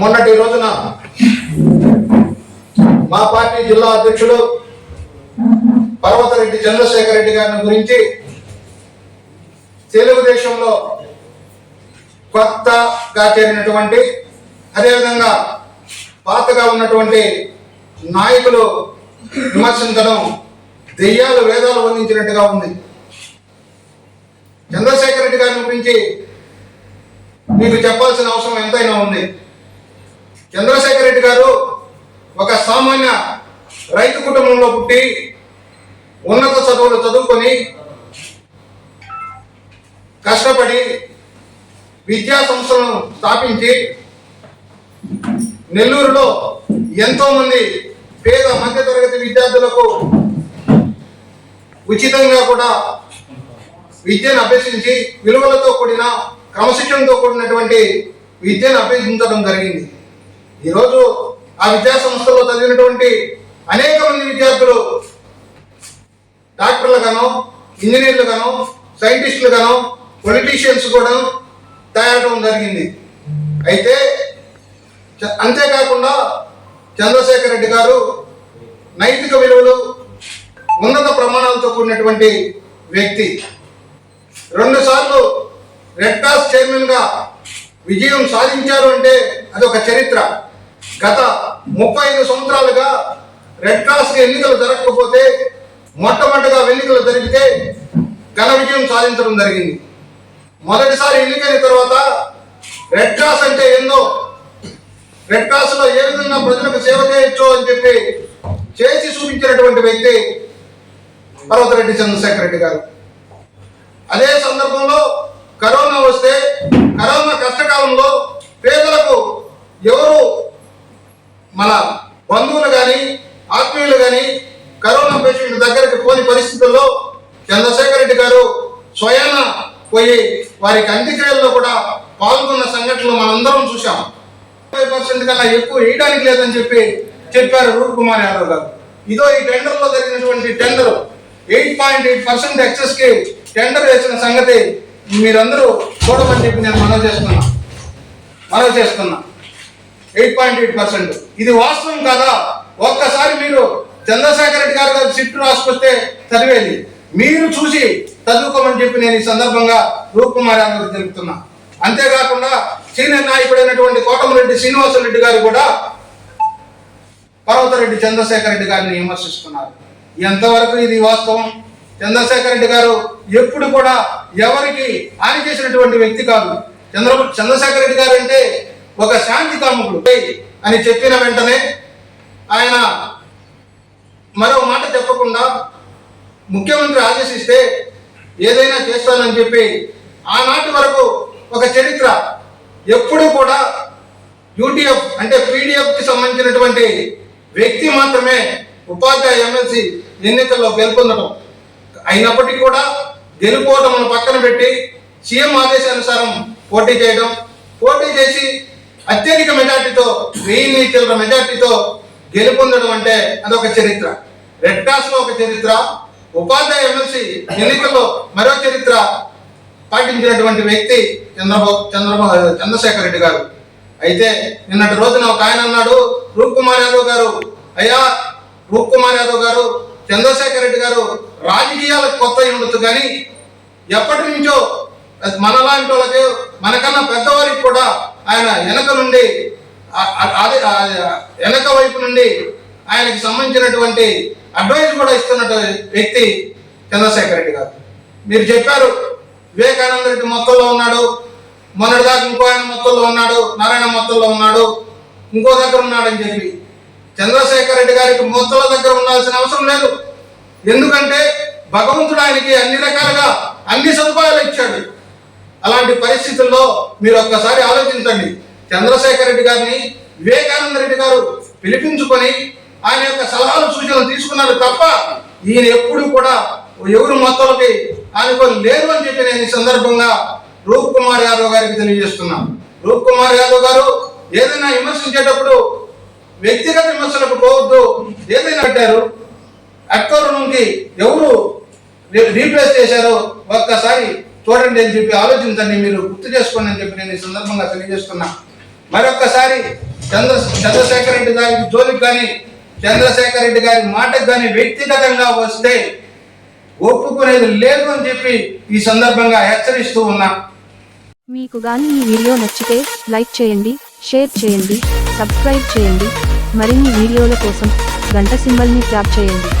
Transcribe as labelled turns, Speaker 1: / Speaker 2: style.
Speaker 1: మొన్నటి రోజున మా పార్టీ జిల్లా అధ్యక్షుడు పర్వతరెడ్డి చంద్రశేఖర్ రెడ్డి గారిని గురించి తెలుగుదేశంలో కొత్తగా చేరినటువంటి అదేవిధంగా పాతగా ఉన్నటువంటి నాయకులు విమర్శించడం దెయ్యాలు వేదాలు వర్ణించినట్టుగా ఉంది చంద్రశేఖర్ రెడ్డి గారిని గురించి మీకు చెప్పాల్సిన అవసరం ఎంతైనా ఉంది చంద్రశేఖర్ రెడ్డి గారు ఒక సామాన్య రైతు కుటుంబంలో పుట్టి ఉన్నత చదువులు చదువుకొని కష్టపడి విద్యా సంస్థలను స్థాపించి నెల్లూరులో ఎంతో మంది పేద మధ్యతరగతి విద్యార్థులకు ఉచితంగా కూడా విద్యను అభ్యసించి విలువలతో కూడిన క్రమశిక్షణతో కూడినటువంటి విద్యను అభ్యసించడం జరిగింది ఈరోజు ఆ విద్యా సంస్థలో చదివినటువంటి అనేక మంది విద్యార్థులు డాక్టర్లుగాను ఇంజనీర్లుగాను సైంటిస్టులుగాను పొలిటీషియన్స్ కూడా తయారవడం జరిగింది అయితే అంతేకాకుండా చంద్రశేఖర్ రెడ్డి గారు నైతిక విలువలు ఉన్నత ప్రమాణాలతో కూడినటువంటి వ్యక్తి రెండుసార్లు రెడ్ క్రాస్ చైర్మన్గా విజయం సాధించారు అంటే అది ఒక చరిత్ర గత ముప్పై ఐదు సంవత్సరాలుగా రెడ్ క్రాస్ ఎన్నికలు జరగకపోతే మొట్టమొదటిగా ఎన్నికలు జరిగితే ఘన విజయం సాధించడం జరిగింది మొదటిసారి ఎన్నికైన తర్వాత రెడ్ క్రాస్ అంటే ఏందో రెడ్ క్రాస్ లో ఏ విధంగా ప్రజలకు సేవ చేయొచ్చు అని చెప్పి చేసి చూపించినటువంటి వ్యక్తి పర్వతరెడ్డి చంద్రశేఖర్ రెడ్డి గారు అదే సందర్భంలో కరోనా వస్తే కరోనా కష్టకాలంలో పేదలకు ఎవరు మన బంధువులు కానీ ఆత్మీయులు కానీ కరోనా పేషెంట్ దగ్గరికి పోని పరిస్థితుల్లో చంద్రశేఖర్ రెడ్డి గారు స్వయాన పోయి వారికి అంత్యక్రియల్లో కూడా పాల్గొన్న సంఘటనలు మనందరం చూసాం ముప్పై పర్సెంట్ కన్నా ఎక్కువ వేయడానికి లేదని చెప్పి చెప్పారు రూప్ కుమార్ యాదవ్ గారు ఇదో ఈ టెండర్లో జరిగినటువంటి tender eight point eight percent ఎక్సెస్కి టెండర్ వేసిన సంగతి మీరందరూ చూడమని చెప్పి నేను మనవి చేస్తున్నా మనవి చేస్తున్నా ఎయిట్ పాయింట్ ఎయిట్ పర్సెంట్ ఇది వాస్తవం కదా ఒక్కసారి మీరు చంద్రశేఖర్ రెడ్డి గారు గారు సిట్ రాసుకొస్తే చదివేది మీరు చూసి చదువుకోమని చెప్పి నేను ఈ సందర్భంగా రూపకుమారి గారికి తెలుపుతున్నా అంతేకాకుండా సీనియర్ నాయకుడైనటువంటి కోటమరెడ్డి శ్రీనివాసరెడ్డి గారు కూడా పర్వతరెడ్డి చంద్రశేఖర్ రెడ్డి గారిని విమర్శిస్తున్నారు ఎంతవరకు ఇది వాస్తవం చంద్రశేఖర్ రెడ్డి గారు ఎప్పుడు కూడా ఎవరికి హాని చేసినటువంటి వ్యక్తి కాదు చంద్ర చంద్రశేఖర్ రెడ్డి గారు అంటే ఒక శాంతి కాముకుడు అని చెప్పిన వెంటనే ఆయన మరో మాట చెప్పకుండా ముఖ్యమంత్రి ఆదేశిస్తే ఏదైనా చేస్తానని చెప్పి ఆనాటి వరకు ఒక చరిత్ర ఎప్పుడు కూడా యూటీఎఫ్ అంటే పీడిఎఫ్కి సంబంధించినటువంటి వ్యక్తి మాత్రమే ఉపాధ్యాయ ఎమ్మెల్సీ ఎన్నికల్లో గెలుపొందడం అయినప్పటికీ కూడా గెలుపోటమును పక్కన పెట్టి సీఎం ఆదేశానుసారం పోటీ చేయడం పోటీ చేసి అత్యధిక మెజార్టీతో వెయ్యి చిల్లర మెజార్టీతో గెలుపొందడం అంటే అదొక చరిత్ర రెడ్ క్రాస్ లో ఒక చరిత్ర ఉపాధ్యాయ ఎమ్మెల్సీ ఎన్నికల్లో మరో చరిత్ర పాటించినటువంటి వ్యక్తి చంద్రబాబు చంద్రబాబు చంద్రశేఖర్ రెడ్డి గారు అయితే నిన్నటి రోజున ఒక ఆయన అన్నాడు రూప్ కుమార్ యాదవ్ గారు అయ్యా రూప్ కుమార్ యాదవ్ గారు చంద్రశేఖర్ రెడ్డి గారు రాజకీయాలకు కొత్త ఉండొచ్చు కానీ ఎప్పటి నుంచో మనలాంటి వాళ్ళకి మనకన్నా పెద్దవారికి కూడా ఆయన వెనక నుండి వెనక వైపు నుండి ఆయనకి సంబంధించినటువంటి అడ్వైజ్ కూడా ఇస్తున్న వ్యక్తి చంద్రశేఖర్ రెడ్డి గారు మీరు చెప్పారు వివేకానంద రెడ్డి మొత్తంలో ఉన్నాడు మొన్నటిదాకా ఇంకో ఆయన మొత్తంలో ఉన్నాడు నారాయణ మొత్తంలో ఉన్నాడు ఇంకో దగ్గర ఉన్నాడని చెప్పి చంద్రశేఖర్ రెడ్డి గారికి మొత్తంలో దగ్గర ఉండాల్సిన అవసరం లేదు ఎందుకంటే భగవంతుడు ఆయనకి అన్ని రకాలుగా అన్ని సదుపాయాలు ఇచ్చాడు అలాంటి పరిస్థితుల్లో మీరు ఒక్కసారి ఆలోచించండి చంద్రశేఖర్ రెడ్డి గారిని వివేకానంద రెడ్డి గారు పిలిపించుకొని ఆయన యొక్క సలహాలు సూచనలు తీసుకున్నారు తప్ప ఈయన ఎప్పుడు కూడా ఎవరు మొత్తంకి ఆయన లేరు అని చెప్పి నేను ఈ సందర్భంగా రూప్ కుమార్ యాదవ్ గారికి తెలియజేస్తున్నాను రూప్ కుమార్ యాదవ్ గారు ఏదైనా విమర్శించేటప్పుడు వ్యక్తిగత విమర్శలకు పోవద్దు ఏదైనా అంటారు మంది ఎవరు రీప్లేస్ చేశారో ఒక్కసారి చూడండి అని చెప్పి ఆలోచించండి మీరు గుర్తు చేసుకోండి అని చెప్పి నేను ఈ సందర్భంగా తెలియజేస్తున్నా మరొక్కసారి చంద్ర చంద్రశేఖర్ రెడ్డి గారికి జోలికి కానీ చంద్రశేఖర్ రెడ్డి గారి మాటకు కానీ వ్యక్తిగతంగా వస్తే ఒప్పుకునేది లేదు అని చెప్పి ఈ సందర్భంగా హెచ్చరిస్తూ ఉన్నా మీకు గాని ఈ వీడియో నచ్చితే లైక్ చేయండి షేర్ చేయండి సబ్స్క్రైబ్ చేయండి మరిన్ని వీడియోల కోసం గంట సింబల్ని ట్యాప్ చేయండి